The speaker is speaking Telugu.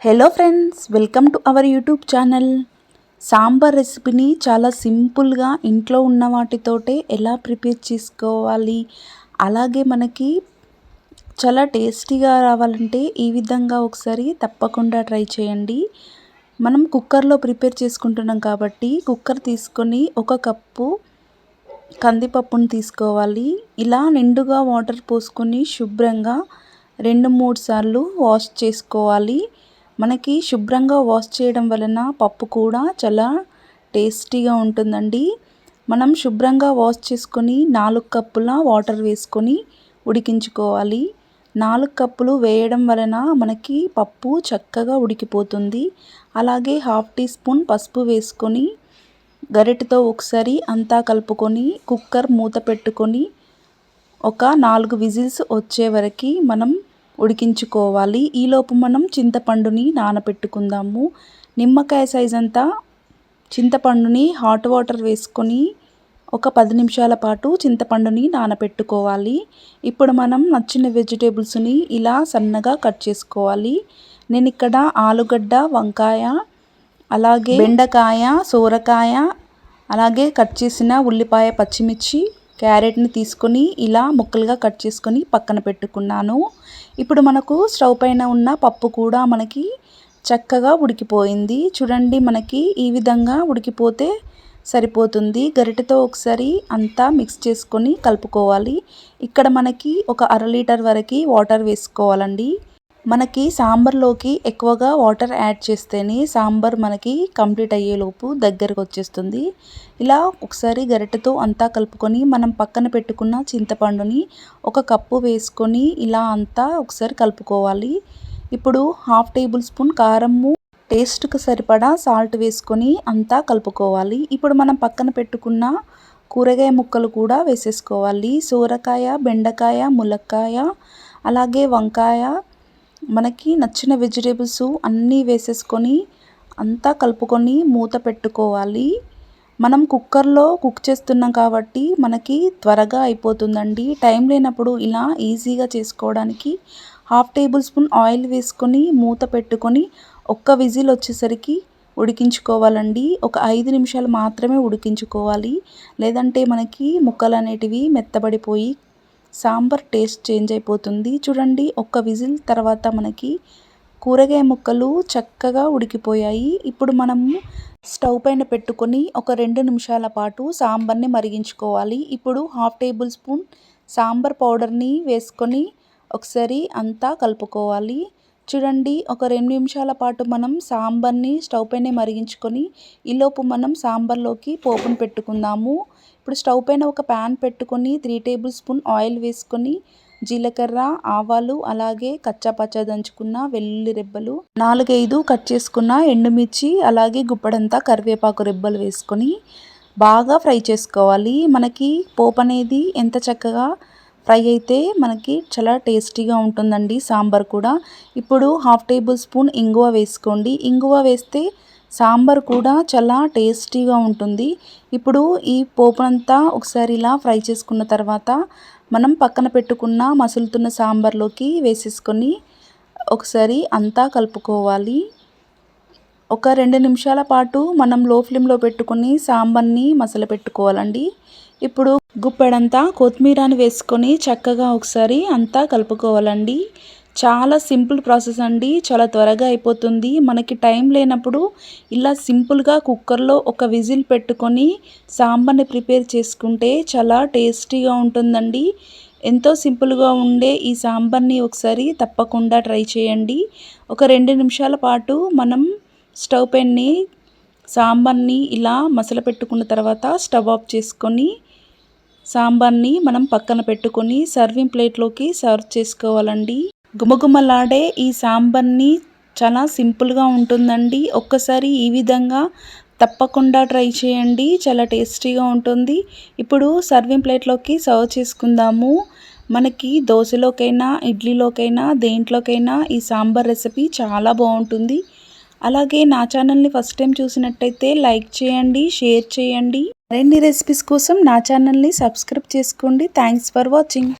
Hello friends welcome to our YouTube channel sambar రెసిపీని చాలా సింపుల్గా ఇంట్లో ఉన్న వాటితోటే ఎలా ప్రిపేర్ చేసుకోవాలి? అలాగే మనకి చాలా టేస్టీగా రావాలంటే ఈ విధంగా ఒకసారి తప్పకుండా ట్రై చేయండి. మనం కుక్కర్లో ప్రిపేర్ చేసుకుంటున్నాం కాబట్టి కుక్కర్ తీసుకొని ఒక కప్పు కందిపప్పును తీసుకోవాలి. ఇలా నిండుగా వాటర్ పోసుకొని శుభ్రంగా రెండు మూడు సార్లు వాష్ చేసుకోవాలి. మనకి శుభ్రంగా వాష్ చేయడం వలన పప్పు కూడా చాలా టేస్టీగా ఉంటుందండి. మనం శుభ్రంగా వాష్ చేసుకొని నాలుగు కప్పుల వాటర్ వేసుకొని ఉడికించుకోవాలి. నాలుగు కప్పులు వేయడం వలన మనకి పప్పు చక్కగా ఉడికిపోతుంది. అలాగే హాఫ్ టీ స్పూన్ పసుపు వేసుకొని గరిటతో ఒకసారి అంతా కలుపుకొని కుక్కర్ మూత పెట్టుకొని ఒక నాలుగు విజిల్స్ వచ్చే వరకు మనం ఉడికించుకోవాలి. ఈలోపు మనం చింతపండుని నానబెట్టుకుందాము నిమ్మకాయ సైజ్ అంతా చింతపండుని హాట్ వాటర్ వేసుకొని ఒక పది నిమిషాల పాటు చింతపండుని నానబెట్టుకోవాలి ఇప్పుడు మనం నచ్చిన వెజిటేబుల్స్ని ఇలా సన్నగా కట్ చేసుకోవాలి. నేను ఇక్కడ ఆలుగడ్డ వంకాయ అలాగే బెండకాయ సోరకాయ అలాగే కట్ చేసిన ఉల్లిపాయ పచ్చిమిర్చి క్యారెట్ని తీసుకొని ఇలా ముక్కలుగా కట్ చేసుకొని పక్కన పెట్టుకున్నాను. ఇప్పుడు మనకు స్టవ్ పైన ఉన్న పప్పు కూడా మనకి చక్కగా ఉడికిపోయింది. చూడండి మనకి ఈ విధంగా ఉడికిపోతే సరిపోతుంది. గరిటెతో ఒకసారి అంతా మిక్స్ చేసుకొని కలుపుకోవాలి. ఇక్కడ మనకి ఒక అర లీటర్ వరకు వాటర్ వేసుకోవాలండి. మనకి సాంబార్లోకి ఎక్కువగా వాటర్ యాడ్ చేస్తేనే సాంబార్ మనకి కంప్లీట్ అయ్యేలోపు దగ్గరకు వచ్చేస్తుంది. ఇలా ఒకసారి గరిటెతో అంతా కలుపుకొని మనం పక్కన పెట్టుకున్న చింతపండుని ఒక కప్పు వేసుకొని ఇలా అంతా ఒకసారి కలుపుకోవాలి. ఇప్పుడు హాఫ్ టేబుల్ స్పూన్ కారము టేస్ట్కి సరిపడా సాల్ట్ వేసుకొని అంతా కలుపుకోవాలి. ఇప్పుడు మనం పక్కన పెట్టుకున్న కూరగాయ ముక్కలు కూడా వేసేసుకోవాలి. సోరకాయ బెండకాయ ములక్కాయ అలాగే వంకాయ మనకి నచ్చిన వెజిటేబుల్స్ అన్నీ వేసేసుకొని అంతా కలుపుకొని మూత పెట్టుకోవాలి. మనం కుక్కర్లో కుక్ చేస్తున్నాం కాబట్టి మనకి త్వరగా అయిపోతుందండి. టైం లేనప్పుడు ఇలా ఈజీగా చేసుకోవడానికి హాఫ్ టేబుల్ స్పూన్ ఆయిల్ వేసుకొని మూత పెట్టుకొని ఒక్క విజిల్ వచ్చేసరికి ఉడికించుకోవాలండి. ఒక ఐదు నిమిషాలు మాత్రమే ఉడికించుకోవాలి. లేదంటే మనకి ముక్కలు అనేటివి మెత్తబడిపోయి సాంబార్ టేస్ట్ చేంజ్ అయిపోతుంది. చూడండి ఒక్క విజిల్ తర్వాత మనకి కూరగాయ ముక్కలు చక్కగా ఉడికిపోయాయి. ఇప్పుడు మనము స్టవ్ పైన పెట్టుకొని ఒక రెండు నిమిషాల పాటు సాంబార్ని మరిగించుకోవాలి. ఇప్పుడు హాఫ్ టేబుల్ స్పూన్ సాంబార్ పౌడర్ని వేసుకొని ఒకసారి అంతా కలుపుకోవాలి. చూడండి ఒక రెండు నిమిషాల పాటు మనం సాంబార్ని స్టవ్ పైన మరిగించుకొని ఈలోపు మనం సాంబార్లోకి పోపును పెట్టుకుందాము. ఇప్పుడు స్టవ్ పైన ఒక ప్యాన్ పెట్టుకొని త్రీ టేబుల్ స్పూన్ ఆయిల్ వేసుకొని జీలకర్ర ఆవాలు అలాగే కచ్చాపచ్చా దంచుకున్న వెల్లుల్లి రెబ్బలు నాలుగైదు కట్ చేసుకున్న ఎండుమిర్చి అలాగే గుప్పడంతా కరివేపాకు రెబ్బలు వేసుకొని బాగా ఫ్రై చేసుకోవాలి. మనకి పోపు అనేది ఎంత చక్కగా ఫ్రై అయితే మనకి చాలా టేస్టీగా ఉంటుందండి సాంబార్ కూడా. ఇప్పుడు హాఫ్ టేబుల్ స్పూన్ ఇంగువ వేసుకోండి. ఇంగువ వేస్తే సాంబార్ కూడా చాలా టేస్టీగా ఉంటుంది. ఇప్పుడు ఈ పోపునంతా ఒకసారి ఇలా ఫ్రై చేసుకున్న తర్వాత మనం పక్కన పెట్టుకున్న మసులుతున్న సాంబార్లోకి వేసేసుకొని ఒకసారి అంతా కలుపుకోవాలి. ఒక రెండు నిమిషాల పాటు మనం లో ఫ్లేమ్లో పెట్టుకొని సాంబార్ని మసలు పెట్టుకోవాలండి. ఇప్పుడు గుప్పెడంతా కొత్తిమీరని వేసుకొని చక్కగా ఒకసారి అంతా కలుపుకోవాలండి. చాలా సింపుల్ ప్రాసెస్ అండి. చాలా త్వరగా అయిపోతుంది. మనకి టైం లేనప్పుడు ఇలా సింపుల్గా కుక్కర్లో ఒక విజిల్ పెట్టుకొని సాంబార్ని ప్రిపేర్ చేసుకుంటే చాలా టేస్టీగా ఉంటుందండి. ఎంతో సింపుల్గా ఉండే ఈ సాంబార్ని ఒకసారి తప్పకుండా ట్రై చేయండి. ఒక రెండు నిమిషాల పాటు మనం స్టవ్ పెన్ని సాంబార్ని ఇలా మసల పెట్టుకున్న తర్వాత స్టవ్ ఆఫ్ చేసుకొని సాంబార్ని మనం పక్కన పెట్టుకొని సర్వింగ్ ప్లేట్లోకి సర్వ్ చేసుకోవాలండి. గుమగుమలాడే ఈ సాంబార్ని చాలా సింపుల్గా ఉంటుందండి. ఒక్కసారి ఈ విధంగా తప్పకుండా ట్రై చేయండి. చాలా టేస్టీగా ఉంటుంది. ఇప్పుడు సర్వింగ్ ప్లేట్లోకి సర్వ్ చేసుకుందాము. మనకి దోశలోకైనా ఇడ్లీలోకైనా దేంట్లోకైనా ఈ సాంబార్ రెసిపీ చాలా బాగుంటుంది. అలాగే నా ఛానల్ని ఫస్ట్ టైం చూసినట్టయితే లైక్ చేయండి షేర్ చేయండి. మరిన్ని రెసిపీస్ కోసం నా ఛానల్ని సబ్స్క్రైబ్ చేసుకోండి. Thanks for watching